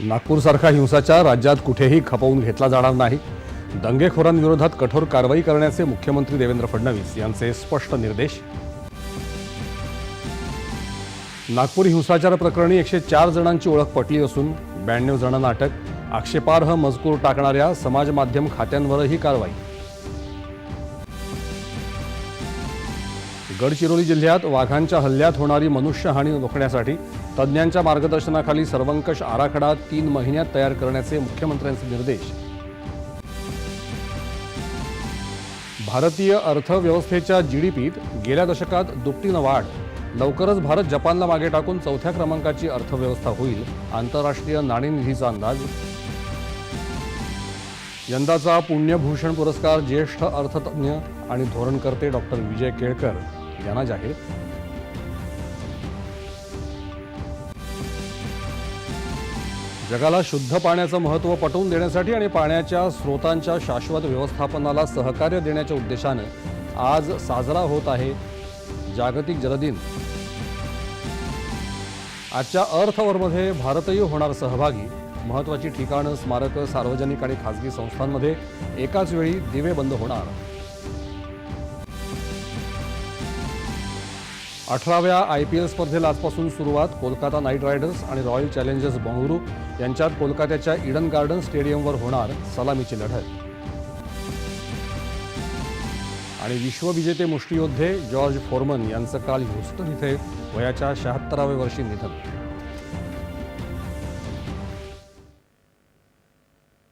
नागपूरसारखा हिंसाचार राज्यात कुठेही खपवून घेतला जाणार नाही. दंगेखोरांविरोधात कठोर कारवाई करण्याचे मुख्यमंत्री देवेंद्र फडणवीस यांचे स्पष्ट निर्देश. नागपूर हिंसाचार प्रकरणी एकशे चार जणांची ओळख पटली असून ब्याण्णव जणांना अटक आक्षेपार्ह मजकूर टाकणाऱ्या समाज माध्यम खात्यांवरही कारवाई. गडचिरोली जिल्ह्यात वाघांच्या हल्ल्यात होणारी मनुष्यहानी रोखण्यासाठी तज्ज्ञांच्या मार्गदर्शनाखाली सर्वंकष आराखडा तीन महिन्यात तयार करण्याचे मुख्यमंत्र्यांचे निर्देश. भारतीय अर्थव्यवस्थेच्या जीडीपीत गेल्या दशकात दुपटीनं वाढ. लवकरच भारत जपानला मागे टाकून चौथ्या क्रमांकाची अर्थव्यवस्था होईल आंतरराष्ट्रीय नाणेनिधीचा अंदाज. यंदाचा पुण्यभूषण पुरस्कार ज्येष्ठ अर्थतज्ञ आणि धोरणकर्ते डॉक्टर विजय केळकर. जाना जाहीर. जगाला शुद्ध पाण्याचं महत्त्व पटवून देण्यासाठी आणि पाण्याच्या स्रोतांच्या शाश्वत व्यवस्थापनाला सहकार्य देण्याच्या उद्देशानं आज साजरा होत आहे जागतिक जलदिन. आजच्या अर्थवरमध्ये भारतही होणार सहभागी. महत्त्वाची ठिकाणं स्मारकं सार्वजनिक आणि खासगी संस्थांमध्ये एकाच वेळी दिवे बंद होणार. अठराव्या आय पी एल स्पर्धेला आजपासून सुरुवात कोलकाता नाईट रायडर्स आणि रॉयल चॅलेंजर्स बंगळुरू यांच्यात कोलकात्याच्या इडन गार्डन स्टेडियमवर होणार सलामीची लढत. आणि विश्वविजेते मुष्टियोद्धे जॉर्ज फोरमन यांचं काल ह्युस्टन इथे वयाच्या शहात्तराव्या वर्षी निधन.